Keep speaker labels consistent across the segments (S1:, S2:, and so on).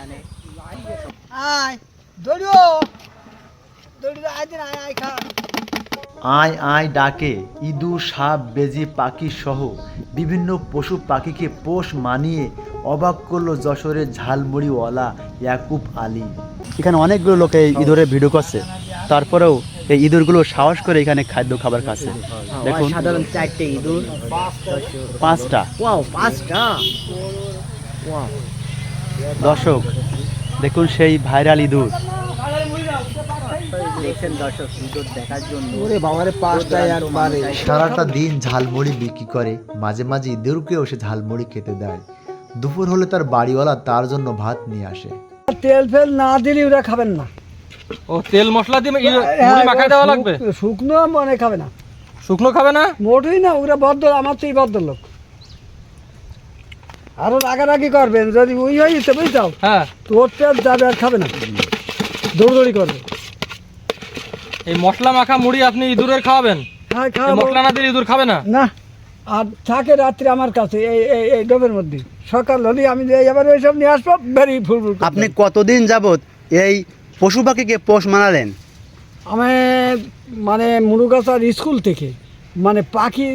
S1: আয় দৌড়িও। দৌড়ি আয় আয় আয় খা।
S2: আয় আয় ডাকে ইঁদুর সাপ বেজি পাখি সহ বিভিন্ন পশু পাখিকে পোষ মানিয়ে অবাক করল যশোরের ঝালমুড়িওয়ালা ইয়াকুব আলী। এখানে অনেকগুলো লোক এই ইঁদুরের ভিডিও করছে। তারপরেও এই ইঁদুরগুলো সাহস করে এখানে খাদ্য খাবার খাচ্ছে। দেখুন।
S1: সাধারণ চারটে ইঁদুর।
S2: পাঁচটা।
S1: পাঁচটা। ওয়াও।
S2: দর্শক দেখুন সেই ভাইরাল ইঁদুর।
S1: দেখছেন দর্শক ইঁদুর দেখার জন্য ওরে বাবারে পাঁচটা একবারে।
S2: সারাটা দিন ঝালমুড়ি বিক্রি করে মাঝে মাঝে ইঁদুরকেও সে ঝালমুড়ি খেতে দেয়। দুপুর হলে তার বাড়িওয়ালা তার জন্য ভাত নিয়ে আসে।
S1: তেল ফেল না দিলে ওরা খাবেন না।
S3: ও তেল মশলা দিয়ে মুড়ি মাখাই দেওয়া লাগবে?
S1: শুকনো মনে খাবে না।
S3: শুকনো খাবে না?
S1: মোটেই না ওরা বদ্ধ আমার তো এই বদ্ধ লোক আরও রাগারাগি করবেন যদি ওই হয়ে যেতে বুঝতাও
S3: হ্যাঁ।
S1: তোর পেট যাবে আর খাবে না। দৌড়দৌড়ি করবে।
S3: এই মশলা মাখা মুড়ি আপনি ইঁদুরের খাওয়াবেন?
S1: হ্যাঁ
S3: এই
S1: খাওয়াবো।
S3: মশলা না দিলে ইঁদুর খাবে না?
S1: না আর থাকে রাত্রে আমার কাছে এই এই এই ডোবের মধ্যে। সকাল হলে আমি যে এবার ওইসব নিয়ে আসব বেরিয়ে ফুল
S4: আপনি কতদিন যাবত এই পশু পাখিকে পোষ মানালেন?
S1: আমি মানে মুরুগাছার স্কুল থেকে মানে পাখি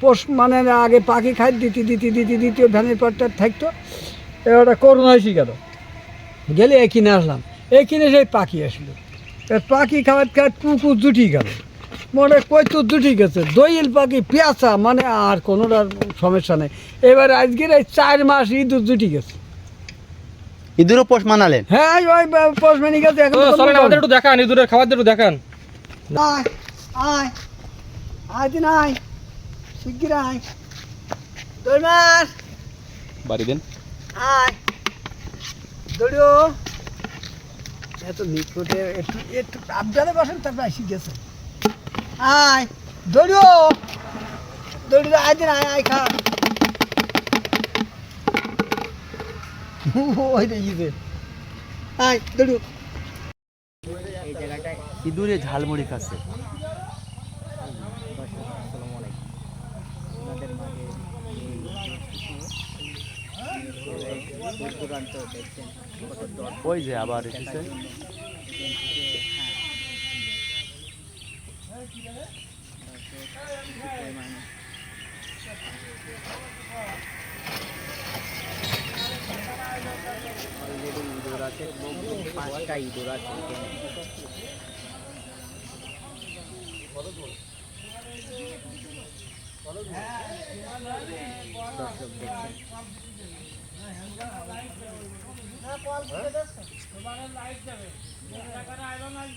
S1: পোষ মানে আগে পাখি খাই দিতে দিতে দিতে দিতে ভ্যানের পরটা থাকতো। এবারটা করোনা হয়েছে গেল গেলে এই কিনে আসলাম। এই কিনে সেই পাখি আসলো। পাখি খাওয়ার খাওয়ার কুকুর জুটি গেল। মনে কই তো জুটি গেছে। দইল পাখি পেঁচা মানে আর কোনোটার সমস্যা নেই। এবার আজকের এই চার মাস ইঁদুর জুটি গেছে।
S4: ইঁদুরও পোষ মানালেন?
S1: হ্যাঁ ওই গেছে। এখন কোনো
S3: চলেন আমাদের
S1: problem
S3: একটু দেখান ইঁদুরের খাবার একটু দেখান।
S1: আয় আয়। দিন আয় শিগগির আয়। দৌড় মার
S3: বাড়ি দেন।
S1: আয়। দৌড়ো। এত নিকটে একটু একটু আবদারে বসেন তারপর আসি গেছে। আয় দৌড়ো। দৌড়ি আয় দিন আয় আয় খা। ওই ইয়ে আয় দৌড়ো।
S2: ইঁদুরে ঝালমুড়ি খাচ্ছে। ওই যে আবার এসেছে।
S1: ইঁদুর আছে দর্শক দেখছেন কল করে দেন তোমার লাইট যাবে। আয়রন আসবে